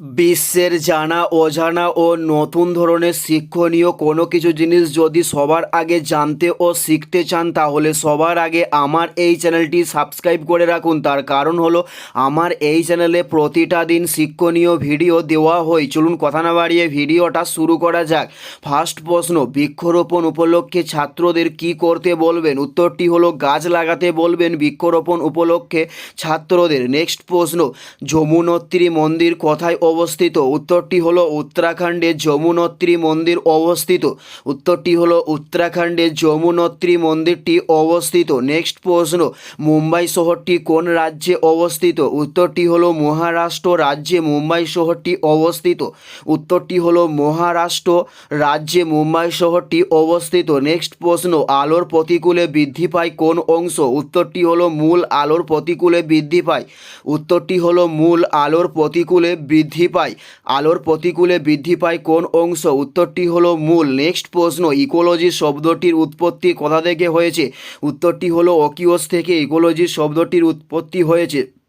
বিশ্বের জানা, অজানা ও নতুন ধরনের শিক্ষণীয় কোনো কিছু জিনিস যদি সবার আগে জানতে ও শিখতে চান, তাহলে সবার আগে আমার এই চ্যানেলটি সাবস্ক্রাইব করে রাখুন। তার কারণ হলো, আমার এই চ্যানেলে প্রতিটা দিন শিক্ষণীয় ভিডিও দেওয়া হয়। চলুন কথা না বাড়িয়ে ভিডিওটা শুরু করা যাক। ফার্স্ট প্রশ্ন, বৃক্ষরোপণ উপলক্ষে ছাত্রদের কি করতে বলবেন? উত্তরটি হলো, গাছ লাগাতে বলবেন বৃক্ষরোপণ উপলক্ষে ছাত্রদের। নেক্সট প্রশ্ন, যমুনোত্রী মন্দির কোথায় অবস্থিত। উত্তরটি হলো উত্তরাখণ্ডে যমুনোত্রী মন্দির অবস্থিত। উত্তরটি হলো উত্তরাখণ্ডে যমুনত্রী মন্দিরটি অবস্থিত। নেক্সট প্রশ্ন, মুম্বাই শহরটি কোন রাজ্যে অবস্থিত? উত্তরটি হলো মহারাষ্ট্র রাজ্যে মুম্বাই শহরটি অবস্থিত। উত্তরটি হলো মহারাষ্ট্র রাজ্যে মুম্বাই শহরটি অবস্থিত। নেক্সট প্রশ্ন, আলোর প্রতিকূলে বৃদ্ধি পায় কোন অংশ? উত্তরটি হলো মূল আলোর প্রতিকূলে বৃদ্ধি পায়। উত্তরটি হলো মূল আলোর প্রতিকূলে বৃদ্ধি পায়। আলোর প্রতিকূলে বৃদ্ধি পায় কোন অংশ? উত্তরটি হলো মূল। নেক্সট প্রশ্ন ইকোলজি শব্দটির উৎপত্তি কোথা থেকে হয়েছে? উত্তরটি হলো অকিওস থেকে ইকোলজি শব্দটির উৎপত্তি হয়েছে।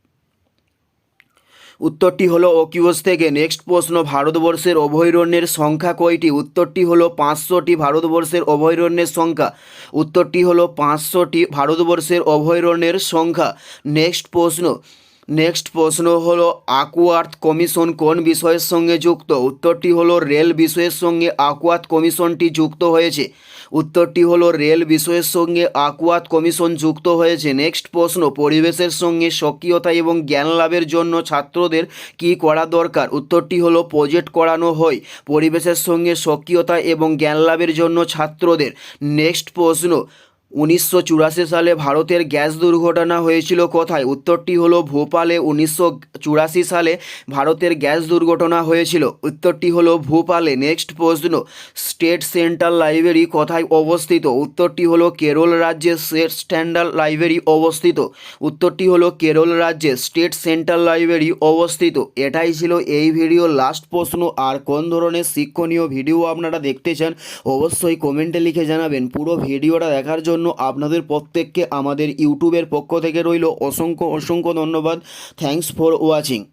উত্তরটি হলো অকিওস থেকে। নেক্সট প্রশ্ন, ভারতবর্ষের অভয়ারণ্যের সংখ্যা কয়টি? উত্তরটি হলো পাঁচশোটি ভারতবর্ষের অভয়ারণ্যের সংখ্যা। উত্তরটি হলো পাঁচশোটি ভারতবর্ষের অভয়ারণ্যের সংখ্যা। নেক্সট প্রশ্ন নেক্সট প্রশ্ন হলো আকুয়ার্থ কমিশন কোন বিষয়ের সঙ্গে যুক্ত? উত্তরটি হলো রেল বিষয়ের সঙ্গে আকুয়াত কমিশনটি যুক্ত হয়েছে। উত্তরটি হলো রেল বিষয়ের সঙ্গে আকুয়াত কমিশন যুক্ত হয়েছে। নেক্সট প্রশ্ন, পরিবেশের সঙ্গে সক্রিয়তা এবং জ্ঞান লাভের জন্য ছাত্রদের কি করা দরকার? উত্তরটি হলো প্রজেক্ট করানো হয়, পরিবেশের সঙ্গে সক্রিয়তা এবং জ্ঞান লাভের জন্য ছাত্রদের। নেক্সট প্রশ্ন উনিশশো চুরাশি সালে ভারতের গ্যাস দুর্ঘটনা হয়েছিল কোথায়? উত্তরটি হলো ভোপালে। উনিশশো চুরাশি সালে ভারতের গ্যাস দুর্ঘটনা হয়েছিল। উত্তরটি হলো ভোপালে। নেক্সট প্রশ্ন, স্টেট সেন্ট্রাল লাইব্রেরি কোথায় অবস্থিত? উত্তরটি হলো কেরল রাজ্যের স্টেট স্ট্যান্ডার্ড লাইব্রেরি অবস্থিত। উত্তরটি হলো কেরল রাজ্যের স্টেট সেন্ট্রাল লাইব্রেরি অবস্থিত। এটাই ছিল এই ভিডিও লাস্ট প্রশ্ন। আর কোন ধরনের শিক্ষণীয় ভিডিও আপনারা দেখতে চান, অবশ্যই কমেন্টে লিখে জানাবেন। পুরো ভিডিওটা দেখার জন্য আপনাদের প্রত্যেককে আমাদের ইউটিউবের পক্ষ থেকে রইল অসংখ্য অসংখ্য ধন্যবাদ। Thanks for watching